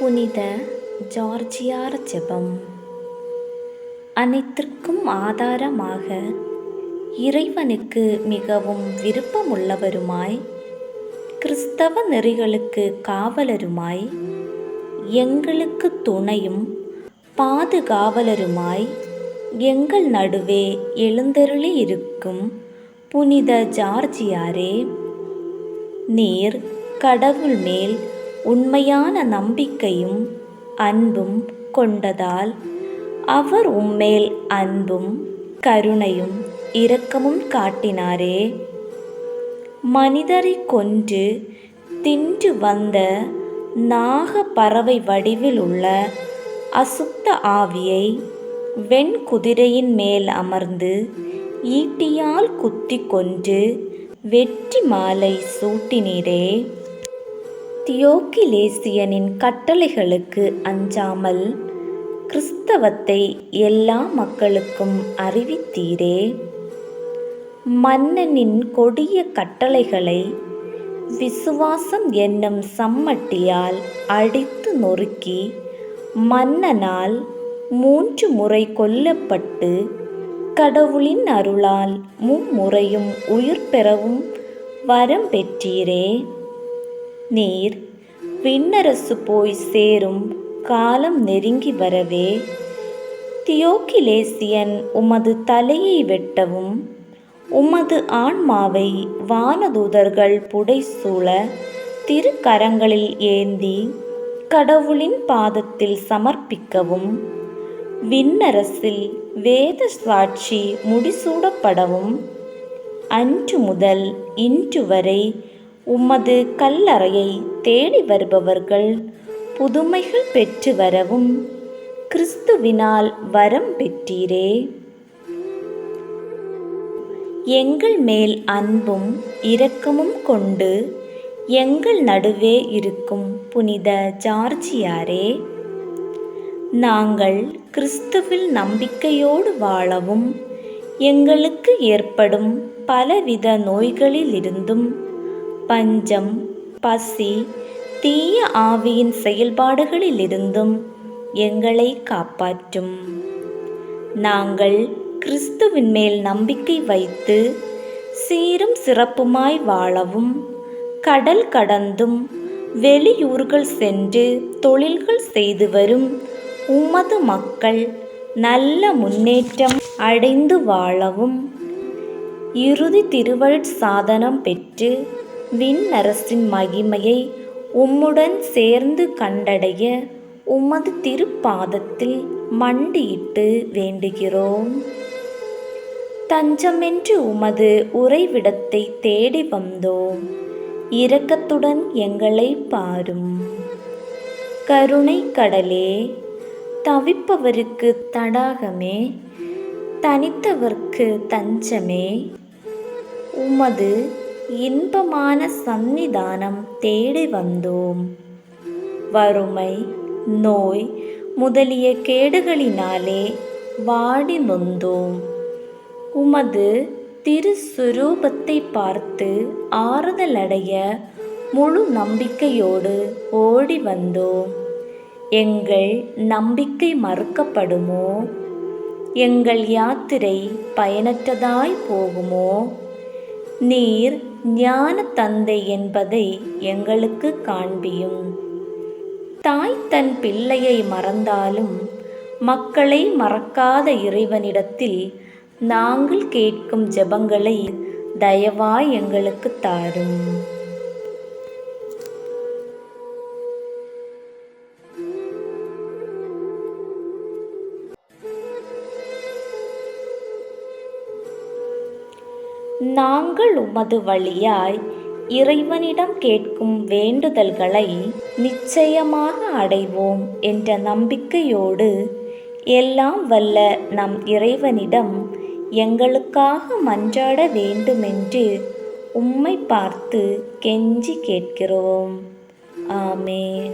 புனித ஜார்ஜியார் ஜெபம். அனைத்திற்கும் ஆதாரமாக இறைவனுக்கு மிகவும் விருப்பமுள்ளவருமாய் கிறிஸ்தவ நெறிகளுக்கு காவலருமாய் எங்களுக்கு துணையும் பாதுகாவலருமாய் எங்கள் நடுவே எழுந்தருளி இருக்கும் புனித ஜார்ஜியாரே நீர் கடவுள் மேல் உண்மையான நம்பிக்கையும் அன்பும் கொண்டதால் அவர் உம்மேல் அன்பும் கருணையும் இரக்கமும் காட்டினாரே. மனிதரை கொன்று தின்று வந்த நாக பறவை வடிவில் உள்ள அசுத்த ஆவியை வெண்குதிரையின் மேல் அமர்ந்து ஈட்டியால் குத்தி கொன்று வெற்றி மாலை சூட்டினீரே. தியோக்கிலேசியனின் கட்டளைகளுக்கு அஞ்சாமல் கிறிஸ்தவத்தை எல்லா மக்களுக்கும் அறிவித்தீரே. மன்னனின் கொடிய கட்டளைகளை விசுவாசம் என்னும் சம்மட்டியால் அடித்து நொறுக்கி மன்னனால் மூன்று முறை கொல்லப்பட்டு கடவுளின் அருளால் மும்முறையும் உயிர் பெறவும் வரம் பெற்றீரே. நீர் விண்ணரசு போய் சேரும் காலம் நெருங்கி வரவே. தியோக்கிலேசியன் உமது தலையை வெட்டவும் உமது ஆன்மாவை வானதூதர்கள் புடைசூழ திருக்கரங்களில் ஏந்தி கடவுளின் பாதத்தில் சமர்ப்பிக்கவும் விண்ணரசில் வேத சாட்சி முடிசூடப்படவும் அன்று முதல் இன்று வரை உமது கல்லறையை தேடி வருபவர்கள் புதுமைகள் பெற்று வரவும் கிறிஸ்துவினால் வரம் பெற்றீரே. எங்கள் மேல் அன்பும் இரக்கமும் கொண்டு எங்கள் நடுவே இருக்கும் புனித ஜார்ஜியாரே நாங்கள் கிறிஸ்துவில் நம்பிக்கையோடு வாழவும் எங்களுக்கு ஏற்படும் பலவித நோய்களிலிருந்தும் பஞ்சம் பசி தீய ஆவியின் செயல்பாடுகளிலிருந்தும் எங்களை காப்பாற்றும். நாங்கள் கிறிஸ்துவின் மேல் நம்பிக்கை வைத்து சீரும் சிறப்புமாய் வாழவும் கடல் கடந்தும் வெளியூர்கள் சென்று தொழில்கள் செய்து வரும் உமது மக்கள் நல்ல முன்னேற்றம் அடைந்து வாழவும். இறுதி திருவழுட் சாதனம் பெற்று விண்ணரசின் மகிமையை உம்முடன் சேர்ந்து கண்டடைய உமது திருப்பாதத்தில் மண்டியிட்டு வேண்டுகிறோம். தஞ்சமென்று உமது உறைவிடத்தை தேடி வந்தோம். இரக்கத்துடன் எங்களை பாரும். கருணை கடலே தவிப்பவருக்கு தடாகமே தனித்தவர்க்கு தஞ்சமே. உமது இன்பமான சந்நிதானம் தேடி வந்தோம். வறுமை நோய் முதலிய கேடுகளினாலே வாடி நொந்தோம் உமது திருஸ்வரூபத்தை பார்த்து ஆறுதலடைய முழு நம்பிக்கையோடு ஓடி வந்தோம். எங்கள் நம்பிக்கை மறுக்கப்படுமோ? எங்கள் யாத்திரை பயனற்றதாய் போகுமோ? நீர் ஞான தந்தை என்பதை எங்களுக்கு காண்பியும். தாய் தன் பிள்ளையை மறந்தாலும் மக்களை மறக்காத இறைவனிடத்தில் நாங்கள் கேட்கும் ஜெபங்களை தயவாய் எங்களுக்கு தாரும். நாங்கள் உமது வழியாய் இறைவனிடம் கேட்கும் வேண்டுதல்களை நிச்சயமாக அடைவோம் என்ற நம்பிக்கையோடு எல்லாம் வல்ல நம் இறைவனிடம் எங்களுக்காக மன்றாட வேண்டுமென்று உம்மை பார்த்து கெஞ்சி கேட்கிறோம். ஆமே